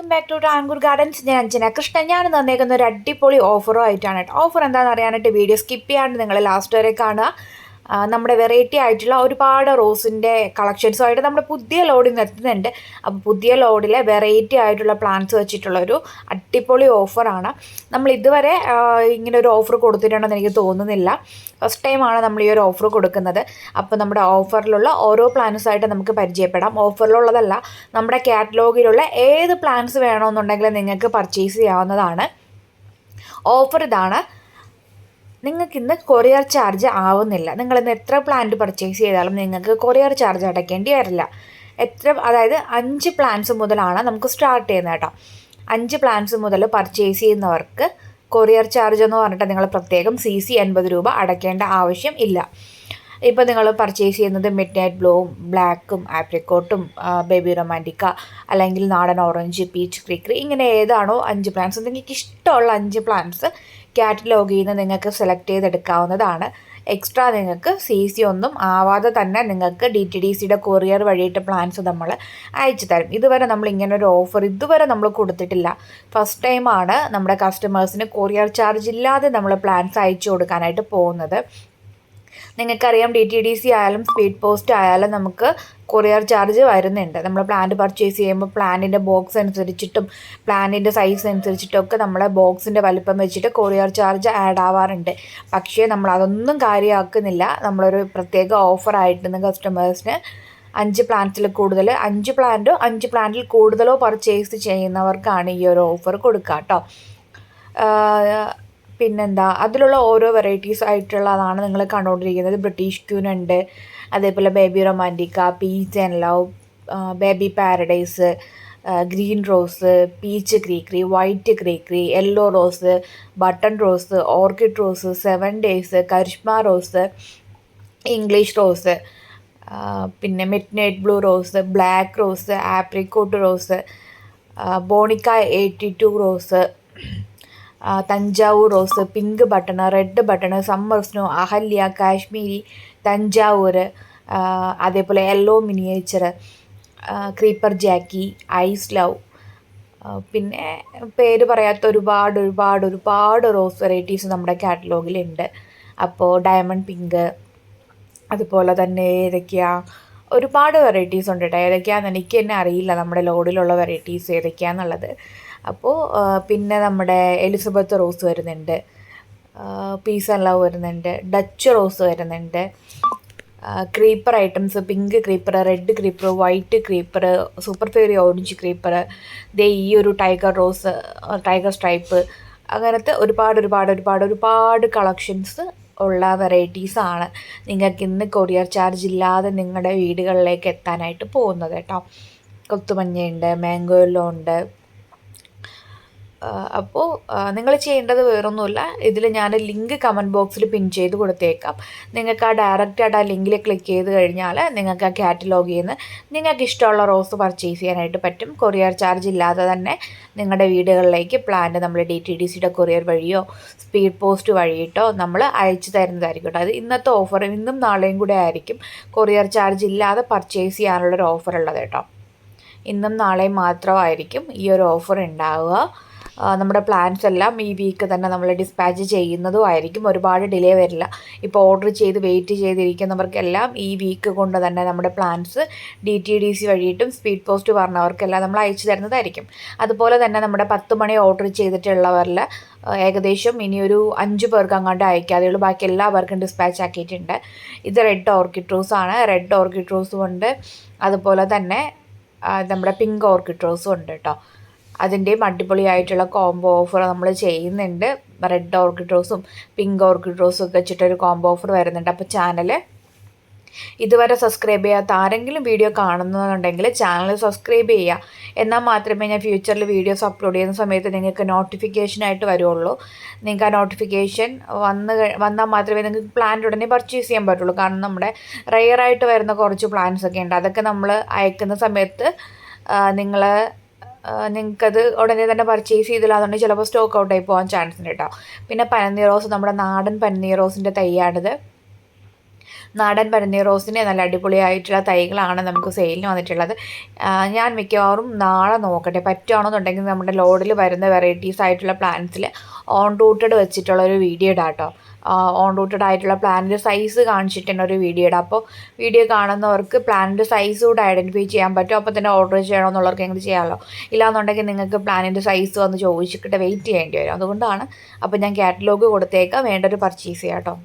Welcome back to Tankoor gardens ഞാൻ അഞ്ജന. കൃഷ്ണൻ ഞാൻ തന്നേക്കുന്ന ഒരു അടിപൊളി ഓഫറോ ആയിട്ടാണ് ഓഫർ എന്താണെന്ന് അറിയാനായിട്ട് വീഡിയോ സ്കിപ്പ് ചെയ്യാണ്ട് നിങ്ങൾ ലാസ്റ്റ് വരെ കാണുക. നമ്മുടെ വെറൈറ്റി ആയിട്ടുള്ള ഒരുപാട് റോസിന്റെ കളക്ഷൻസുമായിട്ട് നമ്മുടെ പുതിയ ലോഡിൽ നിന്ന് എത്തുന്നുണ്ട് അപ്പോൾ പുതിയ ലോഡിലെ വെറൈറ്റി ആയിട്ടുള്ള പ്ലാന്റ്സ് വെച്ചിട്ടുള്ള ഒരു അടിപൊളി ഓഫറാണ് നമ്മൾ ഇതുവരെ ഇങ്ങനെ ഒരു ഓഫർ കൊടുത്തിട്ടുണ്ടെന്ന് എനിക്ക് തോന്നുന്നില്ല. ഫസ്റ്റ് ടൈമാണ് നമ്മൾ ഈ ഒരു ഓഫർ കൊടുക്കുന്നത്. അപ്പോൾ നമ്മുടെ ഓഫറിലുള്ള ഓരോ പ്ലാൻസായിട്ട് നമുക്ക് പരിചയപ്പെടാം. ഓഫറിലുള്ളതല്ല നമ്മുടെ കാറ്റലോഗിലുള്ള ഏത് പ്ലാൻസ് വേണമെന്നുണ്ടെങ്കിൽ നിങ്ങൾക്ക് പർച്ചേസ് ചെയ്യാവുന്നതാണ്. ഓഫർ ഇതാണ് നിങ്ങൾക്ക് ഇന്ന് കൊറിയർ ചാർജ് ആവുന്നില്ല. നിങ്ങൾ ഇന്ന് എത്ര പ്ലാന്റ് പർച്ചേസ് ചെയ്താലും നിങ്ങൾക്ക് കൊറിയർ ചാർജ് അടയ്ക്കേണ്ടി വരില്ല. എത്ര അതായത് അഞ്ച് പ്ലാൻസ് മുതലാണ് നമുക്ക് സ്റ്റാർട്ട് ചെയ്യുന്നത് കേട്ടോ. അഞ്ച് പ്ലാൻസ് മുതൽ പർച്ചേസ് ചെയ്യുന്നവർക്ക് കൊറിയർ ചാർജ് എന്ന് പറഞ്ഞിട്ട് നിങ്ങൾ പ്രത്യേകം സി സി എൺപത് രൂപ അടയ്ക്കേണ്ട ആവശ്യം ഇല്ല. ഇപ്പോൾ നിങ്ങൾ പർച്ചേസ് ചെയ്യുന്നത് മിഡ് നൈറ്റ് ബ്ലൂവും ബ്ലാക്കും ആപ്രിക്കോട്ടും ബേബി റൊമാന്റിക്ക അല്ലെങ്കിൽ നാടൻ ഓറഞ്ച് പീച്ച് ക്രീക്രി ഇങ്ങനെ ഏതാണോ അഞ്ച് പ്ലാൻസ് നിങ്ങൾക്ക് ഇഷ്ടമുള്ള അഞ്ച് പ്ലാൻസ് കാറ്റലോഗിൽ നിന്ന് നിങ്ങൾക്ക് സെലക്ട് ചെയ്തെടുക്കാവുന്നതാണ്. എക്സ്ട്രാ നിങ്ങൾക്ക് സി സി ഒന്നും ആവാതെ തന്നെ നിങ്ങൾക്ക് ഡി ടി ഡി സിയുടെ കൊറിയർ വഴിയിട്ട് പ്ലാൻസ് നമ്മൾ അയച്ചു തരും. ഇതുവരെ നമ്മൾ ഇങ്ങനെ ഒരു ഓഫർ ഇതുവരെ നമ്മൾ കൊടുത്തിട്ടില്ല. ഫസ്റ്റ് ടൈമാണ് നമ്മുടെ കസ്റ്റമേഴ്സിന് കൊറിയർ ചാർജ് ഇല്ലാതെ നമ്മൾ പ്ലാൻസ് അയച്ചു കൊടുക്കാനായിട്ട് പോകുന്നത്. നിങ്ങൾക്കറിയാം ഡി ടി ഡി സി ആയാലും സ്പീഡ് പോസ്റ്റ് ആയാലും നമുക്ക് കൊറിയർ ചാർജ് വരുന്നുണ്ട്. നമ്മൾ പ്ലാന്റ് പർച്ചേസ് ചെയ്യുമ്പോൾ പ്ലാന്റിന്റെ ബോക്സ് അനുസരിച്ചിട്ടും പ്ലാന്റിന്റെ സൈസ് അനുസരിച്ചിട്ടും ഒക്കെ നമ്മളെ ബോക്സിന്റെ വലിപ്പം വെച്ചിട്ട് കൊറിയർ ചാർജ് ആഡ് ആവാറുണ്ട്. പക്ഷേ നമ്മൾ അതൊന്നും കാര്യമാക്കുന്നില്ല നമ്മളൊരു പ്രത്യേക ഓഫറായിട്ട് ഇന്ന് കസ്റ്റമേഴ്സിന് അഞ്ച് പ്ലാന്റ്സിൽ കൂടുതൽ അഞ്ച് പ്ലാന്റോ അഞ്ച് പ്ലാന്റിൽ കൂടുതലോ പർച്ചേസ് ചെയ്യുന്നവർക്കാണ് ഈ ഒരു ഓഫർ കൊടുക്കുക കേട്ടോ പിന്നെന്താ അതിലുള്ള ഓരോ വെറൈറ്റീസ് ആയിട്ടുള്ളതാണ് നിങ്ങൾ കണ്ടുകൊണ്ടിരിക്കുന്നത് ബ്രിട്ടീഷ് ക്യൂൻ ഉണ്ട് അതേപോലെ baby romantica peach and love baby paradise green rose peach ക്രീക്രി white ക്രീക്രി yellow rose button rose orchid rose seven days Karishma rose English rose പിന്നെ midnight blue rose black rose apricot rose Bonica eighty two rose Thanjavur rose pink button red button summer snow Ahalya Kashmiri Thanjavur അതേപോലെ yellow miniature creeper Jackie ice love പിന്നെ പേര് പറയാത്ത ഒരുപാട് ഒരുപാട് ഒരുപാട് rose varieties നമ്മുടെ കാറ്റലോഗിലുണ്ട്. അപ്പോൾ ഡയമണ്ട് പിങ്ക് അതുപോലെ തന്നെ ഏതൊക്കെയാ ഒരുപാട് വെറൈറ്റീസ് ഉണ്ട് കേട്ടോ ഏതൊക്കെയാണെന്ന് എനിക്ക് തന്നെ അറിയില്ല. നമ്മുടെ ലോഡിലുള്ള വെറൈറ്റീസ് ഏതൊക്കെയാണെന്നുള്ളത് അപ്പോൾ പിന്നെ നമ്മുടെ എലിസബത്ത് റോസ് വരുന്നുണ്ട്. പീസ് ലവ് വരുന്നുണ്ട്. ഡച്ച് റോസ് വരുന്നുണ്ട്. Creeper items pink creeper red creeper white creeper super fairy orange creeper ദേ ഈ ഒരു ടൈഗർ റോസ് ടൈഗർ സ്ട്രൈപ്പ് അങ്ങനത്തെ ഒരുപാട് ഒരുപാട് ഒരുപാട് ഒരുപാട് കളക്ഷൻസ് ഉള്ള വെറൈറ്റീസാണ് നിങ്ങൾക്ക് ഇന്ന് കൊറിയർ ചാർജ് ഇല്ലാതെ നിങ്ങളുടെ വീടുകളിലേക്ക് എത്താനായിട്ട് പോകുന്നത് കേട്ടോ. കൊത്തുമഞ്ഞയുണ്ട് മാംഗോ ഉണ്ട്. അപ്പോൾ നിങ്ങൾ ചെയ്യേണ്ടത് വേറൊന്നുമില്ല. ഇതിൽ ഞാൻ ലിങ്ക് കമന്റ് ബോക്സിൽ പിൻ ചെയ്ത് കൊടുത്തേക്കാം. നിങ്ങൾക്ക് ആ ഡയറക്റ്റായിട്ട് ആ ലിങ്കിൽ ക്ലിക്ക് ചെയ്ത് കഴിഞ്ഞാൽ നിങ്ങൾക്ക് ആ കാറ്റലോഗിൽ നിന്ന് നിങ്ങൾക്ക് ഇഷ്ടമുള്ള റോസ് പർച്ചേസ് ചെയ്യാനായിട്ട് പറ്റും. കൊറിയർ ചാർജ് ഇല്ലാതെ തന്നെ നിങ്ങളുടെ വീടുകളിലേക്ക് പ്ലാന്റ് നമ്മൾ ഡി ടി ഡി സിയുടെ കൊറിയർ വഴിയോ സ്പീഡ് പോസ്റ്റ് വഴിയിട്ടോ നമ്മൾ അയച്ചു തരുന്നതായിരിക്കും കേട്ടോ. അത് ഇന്നത്തെ ഓഫർ ഇന്നും നാളെയും കൂടെ ആയിരിക്കും. കൊറിയർ ചാർജ് ഇല്ലാതെ പർച്ചേസ് ചെയ്യാനുള്ളൊരു ഓഫർ ഉള്ളത് കേട്ടോ. ഇന്നും നാളെയും മാത്രമായിരിക്കും ഈ ഒരു ഓഫർ ഉണ്ടാവുക. നമ്മുടെ പ്ലാൻസ് എല്ലാം ഈ വീക്ക് തന്നെ നമ്മൾ ഡിസ്പാച്ച് ചെയ്യുന്നതും ആയിരിക്കും. ഒരുപാട് ഡിലേ വരില്ല. ഇപ്പോൾ ഓർഡർ ചെയ്ത് വെയിറ്റ് ചെയ്തിരിക്കുന്നവർക്കെല്ലാം ഈ വീക്ക് കൊണ്ട് തന്നെ നമ്മുടെ plants D T D C വഴിയിട്ടും speed post പറഞ്ഞവർക്കെല്ലാം നമ്മൾ അയച്ചു തരുന്നതായിരിക്കും. അതുപോലെ തന്നെ നമ്മുടെ പത്ത് മണി ഓർഡർ ചെയ്തിട്ടുള്ളവരിൽ ഏകദേശം ഇനിയൊരു അഞ്ച് പേർക്ക് അങ്ങോട്ട് അയക്കാതെ ഉള്ളൂ. ബാക്കി എല്ലാവർക്കും ഡിസ്പാച്ച് ആക്കിയിട്ടുണ്ട്. ഇത് റെഡ് ഓർക്കിഡ് റോസ് ആണ്. റെഡ് ഓർക്കിഡ് റോസും ഉണ്ട്. അതുപോലെ തന്നെ നമ്മുടെ പിങ്ക് ഓർക്കിഡ് റോസും ഉണ്ട് കേട്ടോ അതിന്റെയും അടിപൊളിയായിട്ടുള്ള കോംബോ ഓഫർ നമ്മൾ ചെയ്യുന്നുണ്ട്. റെഡ് ഓർക്കിഡ് റോസും പിങ്ക് ഓർക്കിഡ് റോസും ഒക്കെ വെച്ചിട്ടൊരു കോംബോ ഓഫർ വരുന്നുണ്ട്. അപ്പോൾ ചാനൽ ഇതുവരെ സബ്സ്ക്രൈബ് ചെയ്യാത്ത ആരെങ്കിലും വീഡിയോ കാണുന്നുണ്ടെങ്കിൽ ചാനൽ സബ്സ്ക്രൈബ് ചെയ്യുക. എന്നാൽ മാത്രമേ ഞാൻ ഫ്യൂച്ചറിൽ വീഡിയോസ് അപ്ലോഡ് ചെയ്യുന്ന സമയത്ത് നിങ്ങൾക്ക് നോട്ടിഫിക്കേഷനായിട്ട് വരുള്ളൂ. നിങ്ങൾക്ക് ആ നോട്ടിഫിക്കേഷൻ വന്ന് വന്നാൽ മാത്രമേ നിങ്ങൾക്ക് പ്ലാൻ ഉടനെ പർച്ചേസ് ചെയ്യാൻ പറ്റുള്ളൂ. കാരണം നമ്മുടെ റെയറായിട്ട് വരുന്ന കുറച്ച് പ്ലാൻസ് ഒക്കെ ഉണ്ട്. അതൊക്കെ നമ്മൾ അയക്കുന്ന സമയത്ത് നിങ്ങൾ നിങ്ങൾക്കത് ഉടനെ തന്നെ പർച്ചേസ് ചെയ്തില്ല അതുകൊണ്ട് ചിലപ്പോൾ സ്റ്റോക്ക് ഔട്ടായി പോകാൻ ചാൻസ് ഉണ്ട് കേട്ടോ പിന്നെ പനനീർ റോസ് നമ്മുടെ നാടൻ പനനീർ റോസിന്റെ തൈയാണിത്. നാടൻ പനനീർ റോസിന്റെ നല്ല അടിപൊളിയായിട്ടുള്ള തൈകളാണ് നമുക്ക് സെയിലിന് വന്നിട്ടുള്ളത്. ഞാൻ മിക്കവാറും നാളെ നോക്കട്ടെ. പറ്റുകയാണെന്നുണ്ടെങ്കിൽ നമ്മുടെ ലോഡിൽ വരുന്ന വെറൈറ്റീസ് ആയിട്ടുള്ള പ്ലാന്റ്സിൽ ഓൺ റൂട്ടഡ് വെച്ചിട്ടുള്ള ഒരു വീഡിയോ ഇടാം കേട്ടോ ഓൺ റൂട്ടഡ് ആയിട്ടുള്ള പ്ലാന്റിന്റെ സൈസ് കാണിച്ചിട്ടുണ്ട് ഒരു വീഡിയോയുടെ. അപ്പോൾ വീഡിയോ കാണുന്നവർക്ക് പ്ലാനിന്റെ സൈസ് കൂടെ ഐഡന്റിഫൈ ചെയ്യാൻ പറ്റും. അപ്പോൾ തന്നെ ഓർഡർ ചെയ്യണമെന്നുള്ളവർക്ക് എങ്ങനെ ചെയ്യാമല്ലോ ഇല്ലാന്നുണ്ടെങ്കിൽ നിങ്ങൾക്ക് പ്ലാനിന്റെ സൈസ് വന്ന് ചോദിച്ചിട്ട് വെയിറ്റ് ചെയ്യേണ്ടി വരും. അതുകൊണ്ടാണ് അപ്പോൾ ഞാൻ കാറ്റലോഗ് കൊടുത്തേക്കാം. വേണ്ടൊരു പർച്ചേസ് ചെയ്യാം കേട്ടോ.